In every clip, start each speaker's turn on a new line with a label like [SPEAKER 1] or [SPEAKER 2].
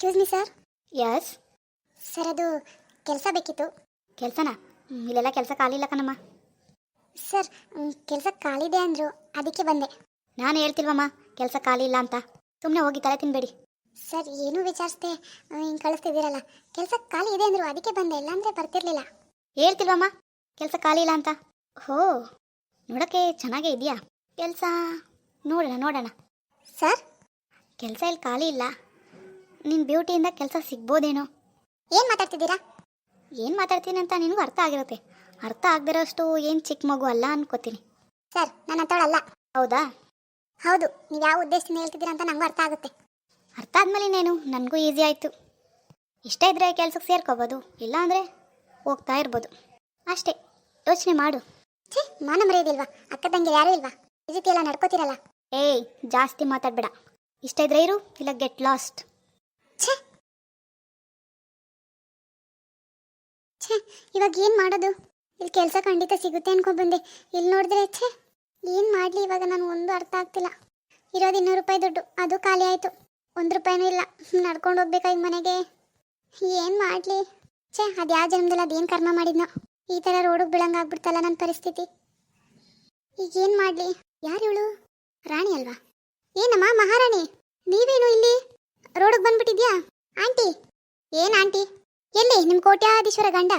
[SPEAKER 1] Excuse me sir
[SPEAKER 2] yes
[SPEAKER 1] sir ಅದು ಕೆಲಸ ಬೇಕಿತ್ತು.
[SPEAKER 2] ಕೆಲಸನಾ? ಇಲ್ಲೆಲ್ಲ ಕೆಲಸ ಖಾಲಿ ಇಲ್ಲ ಕಣಮ್ಮ
[SPEAKER 1] ಸರ್ ಕೆಲಸ ಖಾಲಿದೆ ಅಂದರು ಅದಕ್ಕೆ ಬಂದೆ.
[SPEAKER 2] ನಾನು ಹೇಳ್ತಿಲ್ವಮ್ಮ ಕೆಲಸ ಖಾಲಿ ಇಲ್ಲ ಅಂತ. ಸುಮ್ಮನೆ ಹೋಗಿ ತಲೆ ತಿನ್ಬೇಡಿ.
[SPEAKER 1] ಸರ್ ಏನು ವಿಚಾರಿಸ್ದೆ ಹಿಂಗೆ ಕಳಿಸ್ತಿದ್ದೀರಲ್ಲ. ಕೆಲಸ ಖಾಲಿ ಇದೆ ಅಂದರು ಅದಕ್ಕೆ ಬಂದೆ ಇಲ್ಲಾಂದರೆ ಬರ್ತಿರ್ಲಿಲ್ಲ.
[SPEAKER 2] ಹೇಳ್ತಿಲ್ವಮ್ಮ ಕೆಲಸ ಖಾಲಿ ಇಲ್ಲ ಅಂತ. ಹೋ ನೋಡೋಕ್ಕೆ ಚೆನ್ನಾಗೇ ಇದೆಯಾ ಕೆಲಸ ನೋಡೋಣ ನೋಡೋಣ.
[SPEAKER 1] ಸರ್
[SPEAKER 2] ಕೆಲಸ ಇಲ್ಲಿ ಖಾಲಿ ಇಲ್ಲ ನಿನ್ನ ಬ್ಯೂಟಿಯಿಂದ ಕೆಲಸ ಸಿಗ್ಬೋದೇನೋ?
[SPEAKER 1] ಏನು ಮಾತಾಡ್ತಿದ್ದೀರಾ?
[SPEAKER 2] ಏನು ಮಾತಾಡ್ತೀನಿ ಅಂತ ನಿನಗೂ ಅರ್ಥ ಆಗಿರುತ್ತೆ. ಅರ್ಥ ಆಗದಿರೋಷ್ಟು ಏನು ಚಿಕ್ಕ ಮಗು ಅಲ್ಲ ಅನ್ಕೋತೀನಿ.
[SPEAKER 1] ಸರ್ ನಾನು ಹತ್ತೋಳಲ್ಲ
[SPEAKER 2] ಹೌದಾ?
[SPEAKER 1] ಹೌದು ನೀವು ಯಾವ ಉದ್ದೇಶದಿಂದ ಹೇಳ್ತಿದ್ದೀರಾ ಅಂತ ನಂಗೂ ಅರ್ಥ ಆಗುತ್ತೆ.
[SPEAKER 2] ಅರ್ಥ ಆದ್ಮೇಲೆ ಇನ್ನೇನು? ನನಗೂ ಈಸಿ ಆಯಿತು. ಇಷ್ಟ ಇದ್ದರೆ ಕೆಲ್ಸಕ್ಕೆ ಸೇರ್ಕೋಬೋದು ಇಲ್ಲಾಂದರೆ ಹೋಗ್ತಾ ಇರ್ಬೋದು. ಅಷ್ಟೇ ಯೋಚನೆ ಮಾಡು.
[SPEAKER 1] ಛೇ ಮಾನ ಮರೆಯೋದಿಲ್ವಾ? ಅಕ್ಕ ತಂಗಿ ಯಾರೂ ಇಲ್ವಾ? ಈ ರೀತಿ ಎಲ್ಲ ನಡ್ಕೋತಿರಲ್ಲ?
[SPEAKER 2] ಏಯ್ ಜಾಸ್ತಿ ಮಾತಾಡಬೇಡ. ಇಷ್ಟ ಇದ್ರೆ ಇರು ಇಲ್ಲ ಗೆಟ್ ಲಾಸ್ಟ್
[SPEAKER 1] ಛೇ. ಛೇ, ಇವಾಗ ಏನು ಮಾಡೋದು? ಇಲ್ಲಿ ಕೆಲಸ ಖಂಡಿತ ಸಿಗುತ್ತೆ ಅನ್ಕೊಂಡ್ಬಂದೆ. ಇಲ್ಲಿ ನೋಡಿದ್ರೆ ಛೇ, ಏನು ಮಾಡಲಿ ಇವಾಗ ನಾನು ಒಂದು ಅರ್ಥ ಆಗ್ತಿಲ್ಲ. ಇರೋದು ಇನ್ನೂರು ರೂಪಾಯಿ ದುಡ್ಡು, ಅದು ಖಾಲಿ ಆಯಿತು. ಒಂದು ರೂಪಾಯಿನೂ ಇಲ್ಲ. ನಡ್ಕೊಂಡು ಹೋಗ್ಬೇಕಾ ಈಗ ಮನೆಗೆ? ಏನು ಮಾಡಲಿ? ಛೇ, ಅದು ಯಾವ ಜನ್ಮದಲ್ಲಿ ಅದೇನು ಕರ್ಮ ಮಾಡಿದ್ನೋ? ಈ ಥರ ರೋಡಿಗೆ ಬೀಳಂಗೆ ಆಗ್ಬಿಡ್ತಲ್ಲ ನನ್ನ ಪರಿಸ್ಥಿತಿ. ಈಗ ಏನು ಮಾಡಲಿ? ಯಾರು ಇವಳು? ರಾಣಿ ಅಲ್ವಾ? ಏನಮ್ಮ, ಮಹಾರಾಣಿ? ನೀವೇನು ಇಲ್ಲಿ? ರೋಡಿಗೆ ಬಂದ್ಬಿಟ್ಟಿದ್ಯಾ? ಆಂಟಿ, ಏನು ಆಂಟಿ? ಎಲ್ಲಿ ನಿಮ್ಮ ಕೋಟ್ಯಾಧೀಶ್ವರ ಗಂಡ?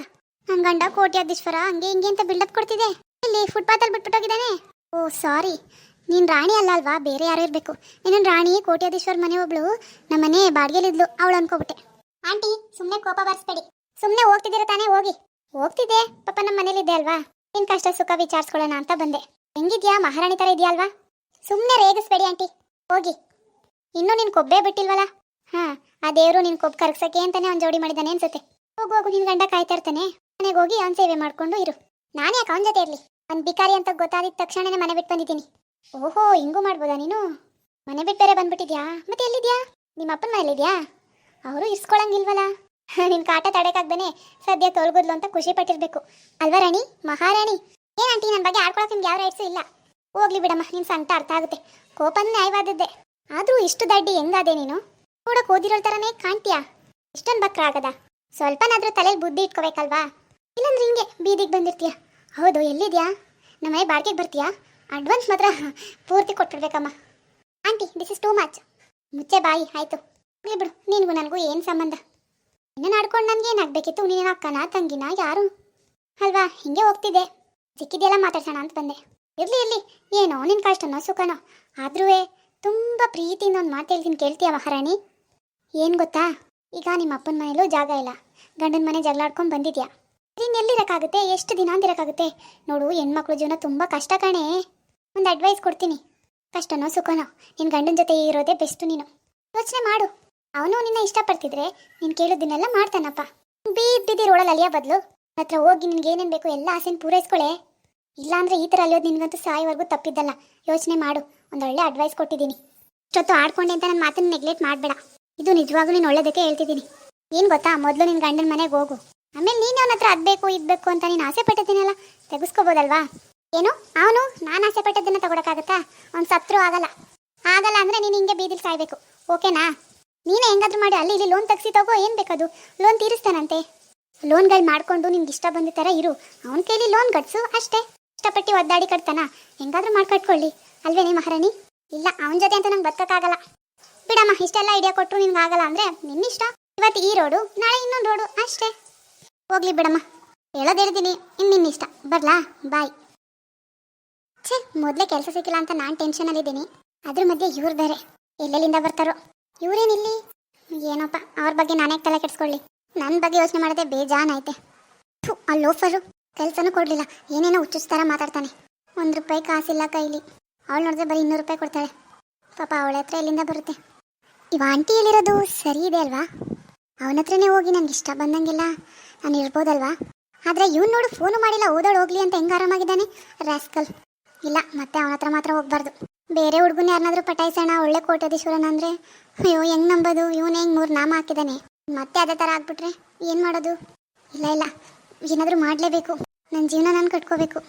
[SPEAKER 1] ನನ್ನ ಗಂಡ ಕೋಟ್ಯಾಧೀಶ್ವರ, ಹಂಗೆ ಹಿಂಗೆ ಅಂತ ಬಿಲ್ಡಪ್ ಕೊಡ್ತಿದೆ ಇಲ್ಲಿ ಫುಟ್ಪಾತಲ್ಲಿ ಬಿಟ್ಬಿಟ್ಟೋಗಿದ್ದಾನೆ? ಓ ಸಾರಿ ನೀನು ರಾಣಿ ಅಲ್ಲ ಅಲ್ವಾ? ಬೇರೆ ಯಾರು ಇರಬೇಕು. ನೀನು ರಾಣಿ, ಕೋಟ್ಯಾಧೀಶ್ವರ ಮನೆ ಒಬ್ಳು ನಮ್ಮ ಮನೆ ಬಾಡಿಗೆಲಿದ್ಲು. ಅವಳು ಅನ್ಕೋಬಿಟ್ಟೆ. ಆಂಟಿ ಸುಮ್ಮನೆ ಕೋಪ ಬರ್ಸ್ಬೇಡಿ. ಸುಮ್ಮನೆ ಹೋಗ್ತಿದ್ದೀರ ತಾನೇ? ಹೋಗಿ. ಹೋಗ್ತಿದ್ದೆ. ಪಾಪ ನಮ್ಮ ಮನೇಲಿದ್ದೆ ಅಲ್ವಾ? ನಿನ್ನ ಕಷ್ಟ ಸುಖ ವಿಚಾರಿಸ್ಕೊಳ್ಳೋಣ ಅಂತ ಬಂದೆ. ಹೆಂಗಿದ್ಯಾ? ಮಹಾರಾಣಿ ಥರ ಇದೆಯಾ ಅಲ್ವಾ? ಸುಮ್ಮನೆ ರೇಗಿಸ್ಬೇಡಿ ಆಂಟಿ. ಹೋಗಿ. ಇನ್ನೂ ನಿನ್ ಕೊಬ್ಬೆ ಬಿಟ್ಟಿಲ್ವಲ್ಲ? ಹಾ, ಆ ದೇವರು ನಿನ್ ಕೊಬ್ಬು ಕರಗ್ಸಕ್ಕೆ ಅಂತಾನೆ ಅವ್ನ್ ಜೋಡಿ ಮಾಡಿದಾನೆ ಅನ್ಸುತ್ತೆ. ಹೋಗು ಹೋಗು, ನಿನ್ ಗಂಡ ಕಾಯ್ತಾ ಇರ್ತಾನೆ. ಮನೆಗೆ ಹೋಗಿ ಅವ್ನ್ ಸೇವೆ ಮಾಡ್ಕೊಂಡು ಇರು. ನಾನು ಯಾಕೆ ಅವನ ಜೊತೆ ಇರ್ಲಿ? ಅವ್ನ್ ಬಿಕಾರಿ ಅಂತ ಗೊತ್ತಾದಿದ ತಕ್ಷಣನೇ ಮನೆ ಬಿಟ್ಟು ಬಂದಿದ್ದೀನಿ. ಓಹೋ, ಹಿಂಗೂ ಮಾಡ್ಬೋದಾ ನೀನು? ಮನೆ ಬಿಟ್ಟು ಬೇರೆ ಬಂದ್ಬಿಟ್ಟಿದ್ಯಾ? ಮತ್ತೆ ಎಲ್ಲಿದ್ಯಾ? ನಿಮ್ಮ ಅಪ್ಪನ ಮನೇಲಿದ್ಯಾ ಅವರು ಇರ್ಸ್ಕೊಳಂಗಿಲ್ವಲ್ಲ ನಿನ್ ಕಾಟ ತಡೆಕಾಗ್ದೇನೆ ಸದ್ಯ ತೊಲ್ಗುದ್ಲು ಅಂತ ಖುಷಿ ಪಟ್ಟಿರ್ಬೇಕು. ಅಲ್ವಾ ರಾಣಿ? ಮಹಾರಾಣಿ? ಏನ್ ಆಂಟಿ ನನ್ನ ಬಗ್ಗೆ ಆಡ್ಕೊಳಕ್ ನಿಮ್ಗೆ ಯಾವ ರೈಟ್ಸು ಇಲ್ಲ? ಹೋಗ್ಲಿ ಬಿಡಮ್ಮ, ನಿನ್ ಸಂತ ಅರ್ಥ ಆಗುತ್ತೆ. ಕೋಪ ನ್ಯಾಯವಾದದ್ದೇ ಆದ್ರೂ ಇಷ್ಟು ದಡ್ಡಿ ಹೆಂಗಾದೆ ನೀನು? ನೋಡಕ್ ಓದಿರೋ ಥರನೇ ಕಾಣ್ತೀಯಾ? ಇಷ್ಟೊಂದು ಬಕ್ರ ಆಗದ. ಸ್ವಲ್ಪನಾದರೂ ತಲೆಯಲ್ಲಿ ಬುದ್ಧಿ ಇಟ್ಕೋಬೇಕಲ್ವಾ? ಇಲ್ಲಾಂದ್ರೆ ಹಿಂಗೆ ಬೀದಿಗೆ ಬಂದಿರ್ತೀಯ. ಹೌದು, ಎಲ್ಲಿದ್ಯಾ? ನಮ್ಮ ಮನೆ ಬಾಡಿಗೆಗೆ ಬರ್ತೀಯಾ? ಅಡ್ವಾನ್ಸ್ ಮಾತ್ರ ಪೂರ್ತಿ ಕೊಟ್ಬಿಡ್ಬೇಕಮ್ಮ. Aunty this is too much ಮುಚ್ಚೆ ಬಾಯಿ, ಆಯಿತು. ಬಿಡು, ನಿನಗೂ ನನಗೂ ಏನು ಸಂಬಂಧ? ಇನ್ನ ನಡ್ಕೊಂಡು ನನಗೆ ಏನಾಗಬೇಕಿತ್ತು? ನೀನು ಅಕ್ಕನ ತಂಗಿನ ಯಾರು? ಅಲ್ವಾ, ಹಿಂಗೆ ಹೋಗ್ತಿದ್ದೆ. ಸಿಕ್ಕಿದೆಲ್ಲ ಮಾತಾಡ್ಸೋಣ ಅಂತ ಬಂದೆ. ಇರಲಿ ಇರಲಿ. ಏನೋ ನಿನ್ನ ಕಷ್ಟನೋ, ಸುಖನೋ? ಆದ್ರೂ ತುಂಬ ಪ್ರೀತಿಯಿಂದ ಒಂದು ಮಾತು ಹೇಳ್ತೀನಿ, ಕೇಳ್ತೀಯ ಮಹಾರಾಣಿ? ಏನು ಗೊತ್ತಾ? ಈಗ ನಿಮ್ಮ ಅಪ್ಪನ ಮನೇಲೂ ಜಾಗ ಇಲ್ಲ. ಗಂಡನ ಮನೆ ಜಗಳಾಡ್ಕೊಂಡು ಬಂದಿದ್ಯಾ? ಎಲ್ಲಿರೋಕ್ಕಾಗುತ್ತೆ ಎಷ್ಟು ದಿನ ಅಂದಿರೋಕ್ಕಾಗುತ್ತೆ ನೋಡು, ಹೆಣ್ಮಕ್ಳ ಜೀವನ ತುಂಬ ಕಷ್ಟ ಕಣೆ. ಒಂದು ಅಡ್ವೈಸ್ ಕೊಡ್ತೀನಿ. ಕಷ್ಟನೋ ಸುಖನೋ ನಿನ್ನ ಗಂಡನ ಜೊತೆ ಇರೋದೇ ಬೆಸ್ಟು ನೀನು. ಯೋಚನೆ ಮಾಡು. ಅವನು ನಿನ್ನ ಇಷ್ಟಪಡ್ತಿದ್ರೆ ನೀನು ಕೇಳೋದನ್ನೆಲ್ಲ ಮಾಡ್ತಾನಪ್ಪ. ಬೀದ್ ಬಿದ್ದಿ ರೋಡಲ್ಲಿ ಅಲಿಯೋ ಬದಲು. ಹತ್ರ ಹೋಗಿ ನಿನ್ಗೆ ಏನೇನು ಬೇಕು ಎಲ್ಲ ಆಸೆನ ಪೂರೈಸ್ಕೊಳೆ. ಇಲ್ಲಾಂದ್ರೆ ಈ ಥರ ಅಲಿಯೋದು ನಿನಗಂತೂ ಸಾಯೋವರೆಗೂ ತಪ್ಪಿದ್ದಲ್ಲ. ಯೋಚನೆ ಮಾಡು. ಒಂದೊಳ್ಳೆ ಅಡ್ವೈಸ್ ಕೊಟ್ಟಿದ್ದೀನಿ. ಇಷ್ಟೊತ್ತು ಆಡ್ಕೊಂಡೆ ಅಂತ ನನ್ನ ಮಾತನ್ನು ನೆಗ್ಲೆಕ್ಟ್ ಮಾಡಬೇಡ. ಇದು ನಿಜವಾಗ್ಲೂ ನೀನು ಒಳ್ಳೇದಕ್ಕೆ ಹೇಳ್ತಿದ್ದೀನಿ. ಏನು ಗೊತ್ತಾ? ಮೊದಲು ನಿನ್ನ ಗಂಡನ ಮನೆಗೆ ಹೋಗು. ಆಮೇಲೆ ನೀನು ಅವನ ಹತ್ರ ಅದ್ಬೇಕು ಇದ್ಬೇಕು ಅಂತ ನೀನು ಆಸೆ ಪಟ್ಟಿದ್ದೀನಲ್ಲ, ತೆಗೆಸ್ಕೋಬೋದಲ್ವಾ? ಏನು? ಅವನು? ನಾನು ಆಸೆ ಪಟ್ಟದ್ದನ್ನ ತಗೊಳಕ್ಕಾಗತ್ತಾ? ಅವ್ನು ಸತ್ರು ಆಗಲ್ಲ. ಆಗಲ್ಲ ಅಂದರೆ ನೀನು ಹಿಂಗೆ ಬೀದಿಲ್ ಸಾಯ್ಬೇಕು. ಓಕೆನಾ? ನೀನೇ ಹೆಂಗಾದ್ರೂ ಮಾಡಿ, ಅಲ್ಲಿ ಇಲ್ಲಿ ಲೋನ್ ತೆಗ್ಸಿ ತಗೋ, ಏನು ಬೇಕದು? ಲೋನ್ ತೀರಿಸ್ತಾನಂತೆ. ಲೋನ್ಗಳು ಮಾಡ್ಕೊಂಡು ನಿಮ್ಗೆ ಇಷ್ಟ ಬಂದ ಥರ ಇರು. ಅವನ ಕೈಲಿ ಲೋನ್ ಕಟ್ಸು ಅಷ್ಟೇ. ಇಷ್ಟಪಟ್ಟು ಒದ್ದಾಡಿ ಕಟ್ತಾನ. ಹೆಂಗಾದ್ರೂ ಮಾಡ್ಕಟ್ಕೊಳ್ಳಿ. ಅಲ್ವೇನೇ ಮಹಾರಾಣಿ? ಇಲ್ಲ, ಅವನ ಜೊತೆ ಅಂತ ನಂಗೆ ಬದುಕಕ್ಕಾಗಲ್ಲ. ಬಿಡಮ್ಮ, ಇಷ್ಟೆಲ್ಲ ಐಡಿಯಾ ಕೊಟ್ಟರು ನಿನ್ಗೆ ಆಗಲ್ಲ ಅಂದರೆ ನಿನ್ನಿಷ್ಟ ಇವತ್ತು ಈ ರೋಡು ನಾಳೆ ಇನ್ನೊಂದು ರೋಡು ಅಷ್ಟೇ. ಹೋಗ್ಲಿ ಬಿಡಮ್ಮ. ಹೇಳೋದು ಹೇಳ್ತೀನಿ ಇನ್ನು ನಿನ್ನಿಷ್ಟ ಬರ್ಲಾ? ಬಾಯ್ ಛೇ, ಮೊದಲೇ ಕೆಲಸ ಸಿಕ್ಕಿಲ್ಲ ಅಂತ ನಾನು ಟೆನ್ಷನಲ್ಲಿದ್ದೀನಿ ಅದ್ರ ಮಧ್ಯೆ ಇವ್ರು ಬೇರೆ. ಎಲ್ಲೆಲ್ಲಿಂದ ಬರ್ತಾರೋ? ಇವರೇನಿಲ್ಲಿ? ಏನಪ್ಪ, ಅವ್ರ ಬಗ್ಗೆ ನಾನೇ ತಲೆ ಕೆಡಿಸ್ಕೊಳ್ಳಿ. ನನ್ನ ಬಗ್ಗೆ ಯೋಚನೆ ಮಾಡದೆ ಬೇಜಾನೈತೆ ಥು, ಆ ಲೋಫರು ಕೆಲಸನೂ ಕೊಡಲಿಲ್ಲ. ಏನೇನೋ ಹುಚ್ಚಿಸ್ತಾರ ಮಾತಾಡ್ತಾನೆ. ಒಂದು ರೂಪಾಯಿ ಕಾಸಿಲ್ಲ ಕೈಲಿ. ಅವಳು ನೋಡಿದ್ರೆ ಬರೀ ಇನ್ನೂರು ರೂಪಾಯಿ ಕೊಡ್ತಾಳೆ. ಪಾಪ ಅವಳ ಹತ್ರ ಎಲ್ಲಿಂದ ಬರುತ್ತೆ? ಇವ ಹೇಳಿರೋದು ಸರಿ ಇದೆ ಅಲ್ವಾ? ಅವನ ಹತ್ರನೇ ಹೋಗಿ ನನಗೆ ಇಷ್ಟ ಬಂದಂಗಿಲ್ಲ ನಾನು ಇರ್ಬೋದಲ್ವಾ ಆದರೆ ಇವ್ನು ನೋಡು ಫೋನು ಮಾಡಿಲ್ಲ, ಓದೋಳು, ಹೋಗ್ಲಿ ಅಂತ ಹೆಂಗೆ ಆರಾಮಾಗಿದ್ದಾನೆ? ರಾಸ್ಕಲ್ ಇಲ್ಲ, ಮತ್ತೆ ಅವನ ಹತ್ರ ಮಾತ್ರ ಹೋಗ್ಬಾರ್ದು. ಬೇರೆ ಹುಡುಗನ ಯಾರನ್ನಾದ್ರೂ ಪಟಾಯಿಸೋಣ, ಒಳ್ಳೆ ಕೋಟ್ಯಾಧೀಶ್ವರನ ಅಂದರೆ, ಅಯ್ಯೋ, ಹೆಂಗೆ ನಂಬೋದು? ಇವನು ಹೆಂಗೆ ಮೂರು ನಾಮ ಹಾಕಿದ್ದಾನೆ? ಮತ್ತೆ ಅದೇ ಥರ ಆಗ್ಬಿಟ್ರೆ ಏನು ಮಾಡೋದು? ಇಲ್ಲ ಇಲ್ಲ. ಏನಾದರೂ ಮಾಡಲೇಬೇಕು. ನನ್ನ ಜೀವನ ನಾನು ಕಟ್ಕೋಬೇಕು.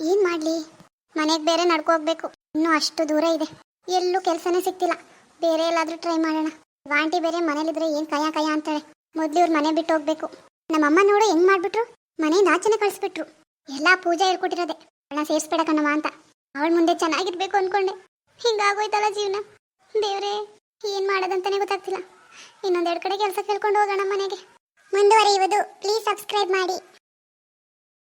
[SPEAKER 1] ಏನು ಮಾಡಲಿ? ಮನೆಗೆ ಬೇರೆ ನಡ್ಕೋಗ್ಬೇಕು. ಇನ್ನೂ ಅಷ್ಟು ದೂರ ಇದೆ. ಎಲ್ಲೂ ಕೆಲಸನೇ ಸಿಗ್ತಿಲ್ಲ. ಬೇರೆ ಎಲ್ಲಾದ್ರೂ ಟ್ರೈ ಮಾಡೋಣ. ವಾಂಟಿ ಬೇರೆ ಮನೇಲಿದ್ರೆ ಏನು ಕಯ ಕಯ ಅಂತಾಳೆ ಮೊದ್ಲು ಇವ್ರ ಮನೆ ಬಿಟ್ಟು ಹೋಗ್ಬೇಕು. ನಮ್ಮಮ್ಮ ನೋಡು ಹೆಂಗ್ ಮಾಡ್ಬಿಟ್ರು. ಮನೆಯಿಂದ ಆಚೆನೆ ಕಳಿಸ್ಬಿಟ್ರು. ಎಲ್ಲಾ ಪೂಜೆ ಹೇಳ್ಕೊಟ್ಟಿರೋದೆ. ಅವಳನ್ನ ಸೇರ್ಸ್ಬೇಡ ಕಣಮ್ಮ ಅಂತ. ಅವಳ ಮುಂದೆ ಚೆನ್ನಾಗಿರ್ಬೇಕು ಅನ್ಕೊಂಡೆ. ಹಿಂಗಾಗೋಯ್ತಲ್ಲ ಜೀವನ. ದೇವ್ರೇ, ಏನ್ ಮಾಡೋದಂತಾನೆ ಗೊತ್ತಾಗ್ತಿಲ್ಲ. ಇನ್ನೊಂದೆರಡು ಕಡೆ ಕೆಲಸ ಕೇಳ್ಕೊಂಡು ಹೋಗೋಣ ಮನೆಗೆ. ಮುಂದುವರಿಯುವುದು. ಪ್ಲೀಸ್ ಸಬ್ಸ್ಕ್ರೈಬ್ ಮಾಡಿ.